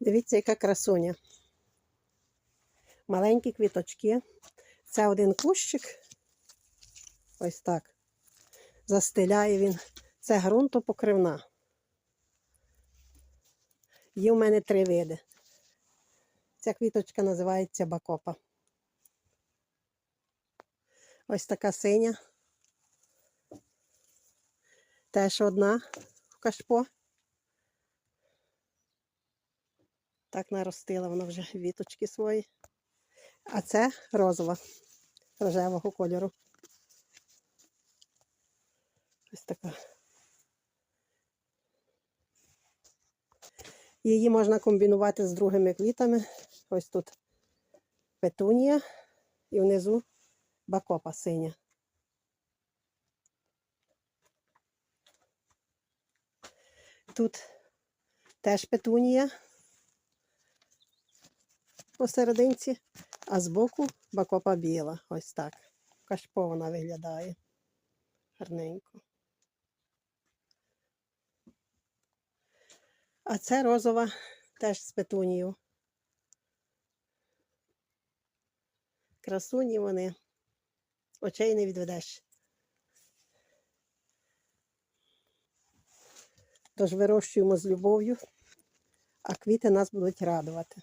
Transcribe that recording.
Дивіться, яка красуня. Маленькі квіточки. Це один кущик. Ось так. Застеляє він. Це ґрунтопокривна. Є в мене три види. Ця квіточка називається бакопа. Ось така синя. Теж одна в кашпо. Так наростила вона вже віточки свої. А це розова, рожевого кольору. Ось така. Її можна комбінувати з другими квітами. Ось тут петунія і внизу бакопа синя. Тут теж петунія посерединці, а збоку бакопа біла. Ось так. Кашпо вона виглядає. Гарненько. А це розова теж з петунією. Красуні вони. Очей не відведеш. Тож вирощуємо з любов'ю, а квіти нас будуть радувати.